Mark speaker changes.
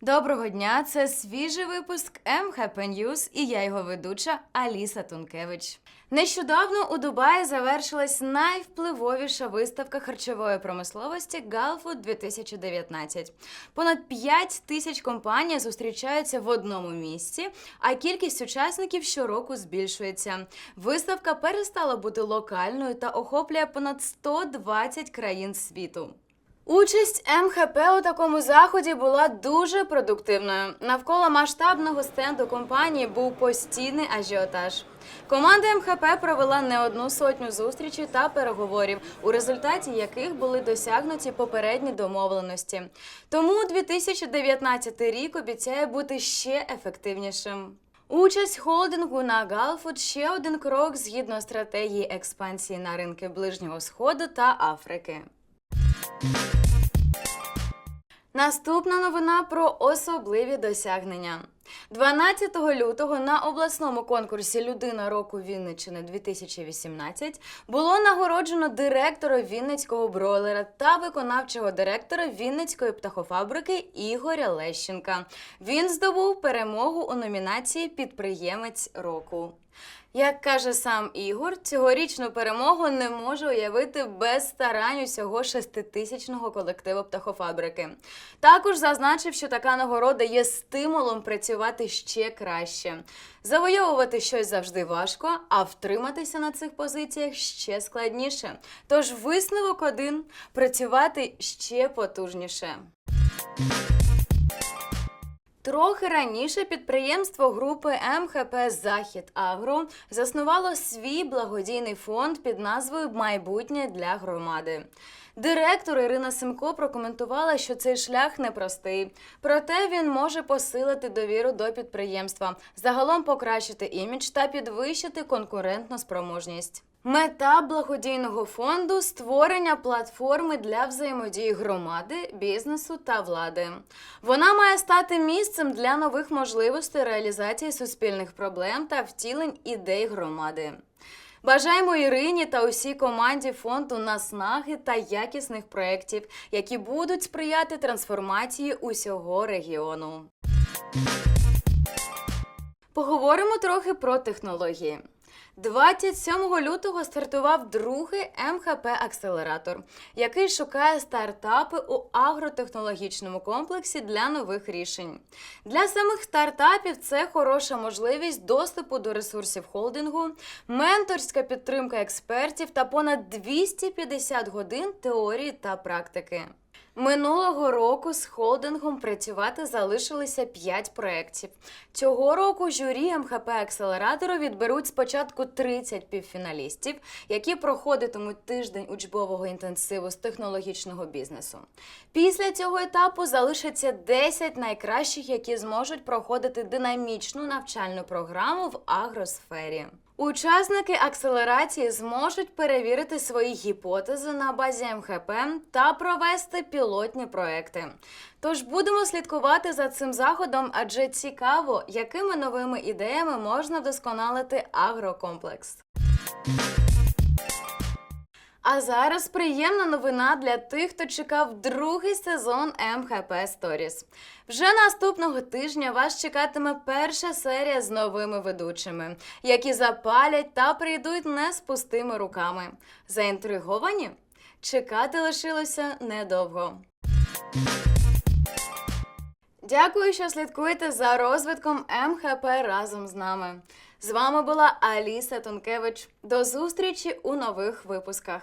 Speaker 1: Доброго дня! Це свіжий випуск МХП News і я його ведуча Аліса Тункевич. Нещодавно у Дубаї завершилась найвпливовіша виставка харчової промисловості Галфуд 2019. Понад 5 тисяч компаній зустрічаються в одному місці, а кількість учасників щороку збільшується. Виставка перестала бути локальною та охоплює понад 120 країн світу. Участь МХП у такому заході була дуже продуктивною. Навколо масштабного стенду компанії був постійний ажіотаж. Команда МХП провела не одну сотню зустрічей та переговорів, у результаті яких були досягнуті попередні домовленості. Тому 2019 рік обіцяє бути ще ефективнішим. Участь холдингу на Галфуд ще один крок згідно стратегії експансії на ринки Ближнього Сходу та Африки. Наступна новина про особливі досягнення. 12 лютого на обласному конкурсі Людина року Вінниччини 2018 було нагороджено директора Вінницького бройлера та виконавчого директора Вінницької птахофабрики Ігоря Лещенка. Він здобув перемогу у номінації Підприємець року. Як каже сам Ігор, цьогорічну перемогу не може уявити без старань усього шеститисячного колективу птахофабрики. Також зазначив, що така нагорода є стимулом працювати ще краще. Завойовувати щось завжди важко, а втриматися на цих позиціях ще складніше. Тож висновок один працювати ще потужніше. Трохи раніше підприємство групи МХП Захід Агро заснувало свій благодійний фонд під назвою Майбутнє для громади. Директор Ірина Симко прокоментувала, що цей шлях непростий, проте він може посилити довіру до підприємства, загалом покращити імідж та підвищити конкурентну спроможність. Мета благодійного фонду створення платформи для взаємодії громади, бізнесу та влади. Вона має стати місцем для нових можливостей реалізації суспільних проблем та втілень ідей громади. Бажаємо Ірині та усій команді фонду наснаги та якісних проєктів, які будуть сприяти трансформації усього регіону. Поговоримо трохи про технології. 27 лютого стартував другий МХП акселератор, який шукає стартапи у агротехнологічному комплексі для нових рішень. Для самих стартапів це хороша можливість доступу до ресурсів холдингу, менторська підтримка експертів та понад 250 годин теорії та практики. Минулого року з холдингом працювати залишилися 5 проєктів. Цього року журі МХП акселератору відберуть спочатку 30 півфіналістів, які проходитимуть тиждень учбового інтенсиву з технологічного бізнесу. Після цього етапу залишиться 10 найкращих, які зможуть проходити динамічну навчальну програму в агросфері. Учасники акселерації зможуть перевірити свої гіпотези на базі МХП та провести пілотні проекти. Тож будемо слідкувати за цим заходом, адже цікаво, якими новими ідеями можна вдосконалити агрокомплекс. А зараз приємна новина для тих, хто чекав другий сезон МХП Stories. Вже наступного тижня вас чекатиме перша серія з новими ведучими, які запалять та прийдуть не з пустими руками. Заінтриговані? Чекати лишилося недовго. Дякую, що слідкуєте за розвитком МХП разом з нами. З вами була Аліса Тункевич. До зустрічі у нових випусках.